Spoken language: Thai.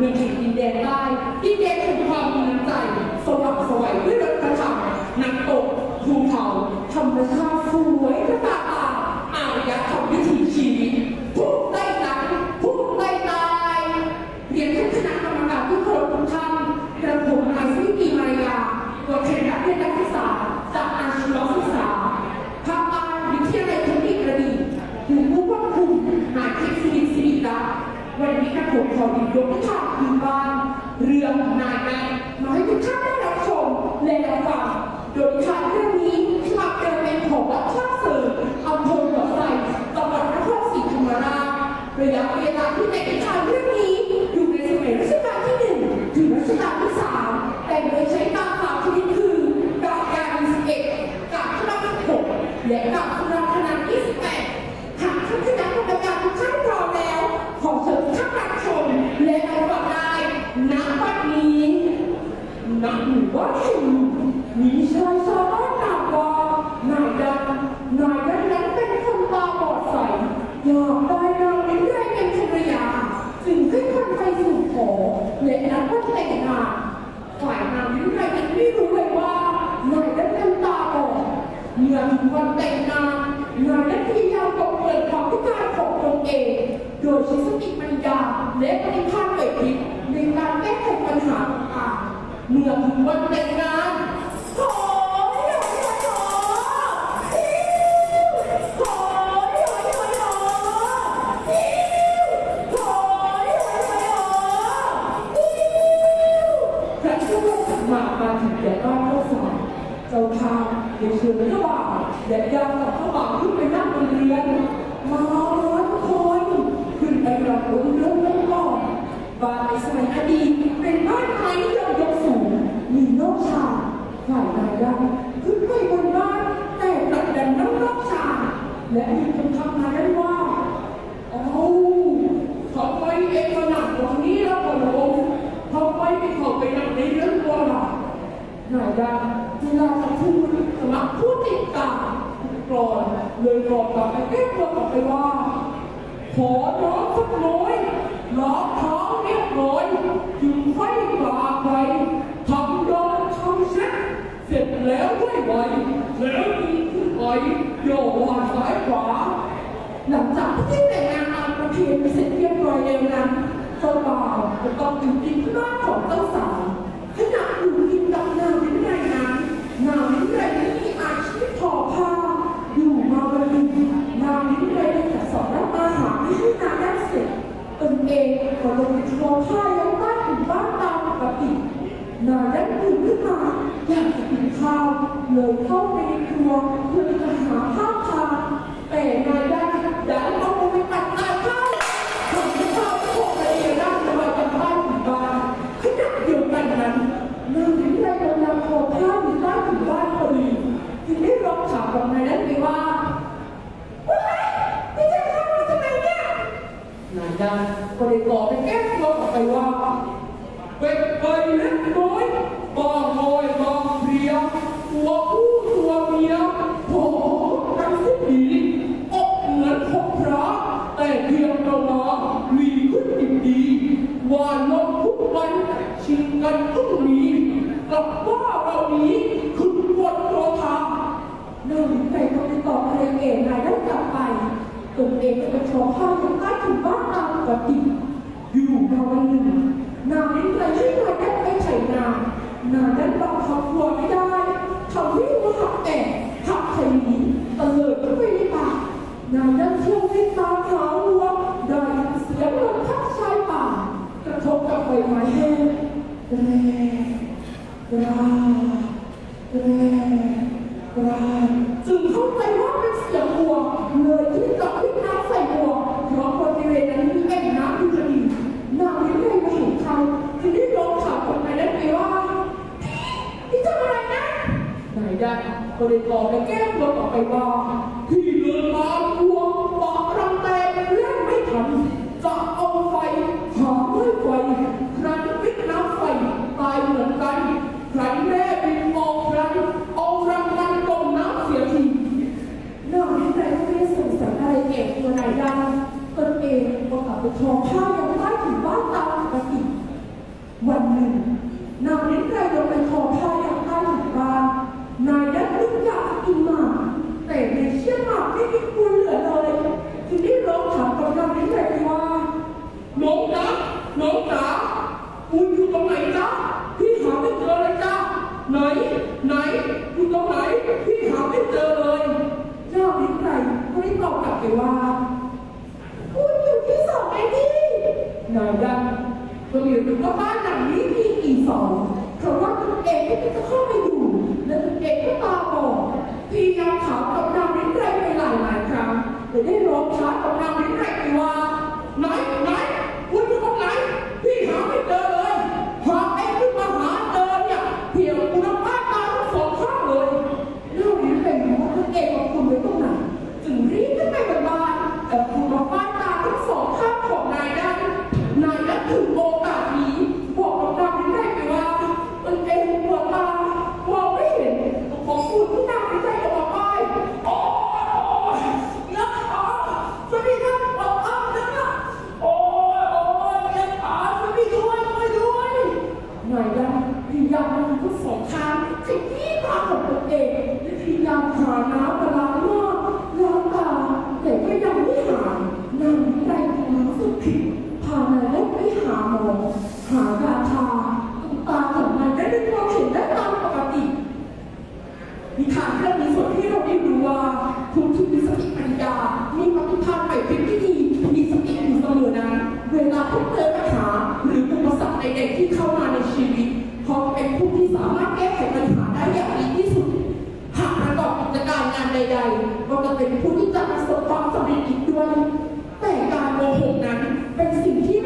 มืองแห่งดินแดนใต้ดินแดนแห่ง วันนี้กระผมขอหยิบยกนิทานพื้นบ้านเรื่องนายแม่มาให้ทุกท่านได้รับชมและรับฟังโดยนิทานเรื่องนี้ฉบับเดิมเป็นของวัดช่าเสริมอำเภอหัวไส่จังหวัดนครศรีธรรมราชระยะเวลาที่ในนิทานเรื่องนี้อยู่ในสมัยรัชกาลที่หนึ่งถึงรัชกาลที่สามแต่โดยใช้ตามสามชนิดคือดอกยามีสิบเอ็ดกับขนาดสิบหกและกับขนาดขนาดยี่สิบแปดหากท่านคณะกรรมการทุกท่านพร้อมแล้ว ขอเชิญท่านรับชมและรับฟังได้ณบัดนี้ณหมู่บ้านแห่งหนึ่งมีชายชาวบ้านนามว่านายดำนายดำนั้นเป็นคนตาบอดใสอยากได้นางลิ้นแรงเป็นภรรยาจึงให้คนไปสู่ขอและนัดวันแต่งงาน ฝ่ายนางลิ้นแรงยังไม่รู้เลยว่านายดำเป็นตาบอด เมื่ ขอร้องสักน้อยร้องท้องเรียบร้อยจึงไฟกลาไปทำดองทำเช็ดเสร็จแล้วไม่ไหวแล้วมีขึ้นไปโยกวานซ้ายขวาหลังจากที่แต่งงานตามประเพณีเสร็จเรียบร้อยแล้วนั้นเจ้าบ่าวก็ต้องอยู่กินที่บ้านของเจ้าสาวขณะอยู่กินกับนางวิไลนั้นนางวิไลนั้นมีอาชีพทอผ้า อยู่มาวันหนึ่งนางวิไลได้จัดสอนรับอาหารให้นางได้เสร็จตนเองก็ลงไปทอผ้ายังใต้ถุนบ้านตามปกติ นายได้ตื่นขึ้นมาอยากจะกินข้ เลยเข้าไปในครัวเพื่อจะหาข้าวทานแต่นายได้ดันเอาไปตัดตาข้าวทำให้ข้าวโคกไปเองร่างลอยกันบ้านถึงบ้านขณะเดียวกันนั้นนางถึงได้กำลังโคผ้าอยู่ใต้ถุนบ้านพอดีจึงได้ร้องถามกับนายนั้นไปว่าว้ายนี่จะทำมาจากไหนเนี่ยนายดันก็ได้บอกไปแก้ตัวกลับไปว่าเป็ดไก่เล็กน้อยบางลอยบางเพรีย ตัวผู้ตัวเมียโผล่กันสิผีอกเหมือนพกพระแต่เพียงประมามีขึ้นอีกดีว่าลงทุกวันชิงกันทุกมีกลับว่าเรานี้ขึ้นบนตัวทางหนางไปก็ไปตอบอะไรเองนายได้กลับไปตนเองก็ไปชอข้าวยังใต้ถุนบ้านตามปกติอยู่มาวันหนึ่งนางลิ้นเลยให้นายได้ไปไถนานางนั้นบังคับวัวไม่ได้ ทำให้วัวหักแอกหักไถหนีตะเลิดเข้าไปในป่านางนั้นเที่ยววิ่งตามหาวัวได้ยินเสียงลมพัดชายป่ากระทบกับใบไม้แห้งแกรกราแรกราจึงเข้าใจว่าเป็นเสียงวัวเลยที่กับวิ่น้ำใส่วัวเพราะบริเวณนั้นมีแอ่งน้ำอยู่พอดีนางลิ้นเลยมาเห็นเขาจึงได้ลองถามคนนายได้ไปว่าพี่ทำอะไร นะนได้ก็เลยบอกในแก้ตัวต่อไปว่าพี่เดินตามวัวปากรังแตกเล่นไม่ทันจะเอาไฟหาด้วยไฟครั้นปิดน้ำไฟตายเหมือนกันใครแม่บินมองครั้นเอารังมันจมน้ำเสียทีนอกนี้นายก็ไม่ได้ส่งสัยอะไรเก็บตัวนายได้ตนเองก็กลับไปชอผ้าวยังใต้ถุนบ้านตามปกติวันหนึ่งนางลิ้นไกรลงไปขอพ่อยังใต้ถุนบ้านนายยัดนึกอยากกินหมากแต่ในเชี่ยหมากไม่มีคุณเหลือเลยจึงได้ร้องถามกับนางลิ้นไกรไปว่า น้องจ๊ะน้องจ๋าคุณอยู่ตรงไหนจ๊ะพี่หาไม่เจอเลยจ้ะไหน ไหนอยู่ตรงไหนพี่หาไม่เจอเลยนางลิ้นไกรก็ได้ตอบกลับไปว่าคุณอยู่ที่สองไอ้นี่นายดันก็มีรู้ว่าบ้านหลังนี้มีกี่สองเพราะว่าตัวเองไม่จะเข้าไปอยู่และตัวเองก็ตาบอดพยายามถามกับนางลิ้นไรไปหลายหลายครั้งแต่ได้ร้องช้ากับนางลิ้นไรไปว่าไหนไหนคุณอยู่ตรงไหน พี่หาไม่เจอเลยหาเองขึ้นมาหาเจอเนี่ยเพียงคุณภาพตาทั้งสองข้างเลยนางลิ้นไรรู้ว่าตัวเองกับคุณไว้ตรงไหน จึงรีบขึ้นไปบนบ้านแต่คุณมาบ้านตาทั้งสองข้างของนายได้นายนั้นถึงโอกาสนี้บอกกับนางลิ้นไรไปว่าตนเองปวดตามองไม่เห็นของคุณที่นางลิ้นไรออกมาไปโอ้ยนักขาสวัสดีครับออกอัพนะคะโอ้ยโอ้ยนักขาสวัสดีด้วยด้วยด้วยนายนั้นพยายามมองทั้งสองข้างขยี้ตาของตัวเองและพยายามหาน้ำมาล้างหน้าล้างตาแต่ก็ยังไม่หายนางลิ้นไรคงรู้สึกผิดพานายเล็กไปามอหายาทาตาของนายได้ด้วยความเห็นได้ตามปกตินิทานเรื่องนี้สอนให้เราได้รู้ว่าทุกที่มีสติปัญญามีปฏิภาณไปเป็นพิธีมีสติอยู่เสมอนั้นเวลาพบเจอปัญหาหรืออุปสรรคใดๆที่เข้ามาในชีวิตเขาเป็นผู้ที่สามารถแก้ไขปัญหาได้อย่างดีที่สุดหากประกอบกิจการงานใดๆก็จะเป็นผู้ที่จะประสบความสำเร็จอีกด้วย แต่การโกหกนั้นเป็นสิ่งที่